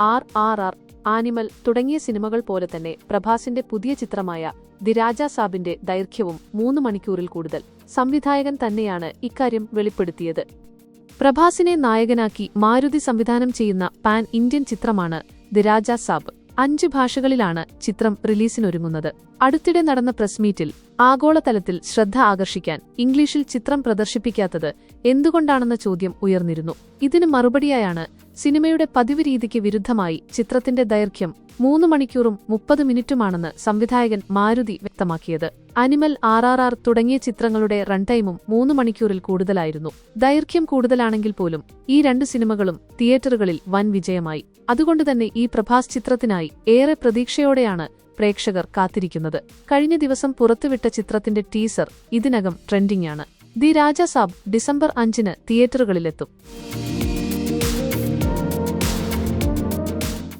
R R R animal തുടങ്ങിയ സിനിമകൾ പോലെ തന്നെ പ്രഭാസിന്റെ പുതിയ ചിത്രമായ ദി രാജാ സാബിന്റെ ദൈർഘ്യവും മൂന്ന് മണിക്കൂറിൽ കൂടുതൽ. സംവിധായകൻ തന്നെയാണ് ഇക്കാര്യം വെളിപ്പെടുത്തിയത്. പ്രഭാസിനെ നായകനാക്കി മാരുതി സംവിധാനം ചെയ്യുന്ന പാൻ ഇന്ത്യൻ ചിത്രമാണ് ദി രാജാ സാബ്. അഞ്ച് ഭാഷകളിലാണ് ചിത്രം റിലീസിനൊരുങ്ങുന്നത്. അടുത്തിടെ നടന്ന പ്രസ് മീറ്റിൽ ആഗോളതലത്തിൽ ശ്രദ്ധ ആകർഷിക്കാൻ ഇംഗ്ലീഷിൽ ചിത്രം പ്രദർശിപ്പിക്കാത്തത് എന്തുകൊണ്ടാണെന്ന ചോദ്യം ഉയർന്നിരുന്നു. ഇതിന് മറുപടിയായാണ് സിനിമയുടെ പതിവ് രീതിക്ക് വിരുദ്ധമായി ചിത്രത്തിന്റെ ദൈർഘ്യം മൂന്ന് മണിക്കൂറും മുപ്പത് മിനിറ്റുമാണെന്ന് സംവിധായകൻ മാരുതി വ്യക്തമാക്കിയത്. അനിമൽ ആർ ആർ ആർ തുടങ്ങിയ ചിത്രങ്ങളുടെ റൺടൈമും മൂന്ന് മണിക്കൂറിൽ കൂടുതലായിരുന്നു. ദൈർഘ്യം കൂടുതലാണെങ്കിൽ പോലും ഈ രണ്ട് സിനിമകളും തിയേറ്ററുകളിൽ വൻ വിജയമായി. അതുകൊണ്ടുതന്നെ ഈ പ്രഭാസ് ചിത്രത്തിനായി ഏറെ പ്രതീക്ഷയോടെയാണ് പ്രേക്ഷകർ കാത്തിരിക്കുന്നത്. കഴിഞ്ഞ ദിവസം പുറത്തുവിട്ട ചിത്രത്തിന്റെ ടീസർ ഇതിനകം ട്രെൻഡിംഗ് ആണ്. ദി രാജ സാബ് ഡിസംബർ അഞ്ചിന് തിയേറ്ററുകളിലെത്തും.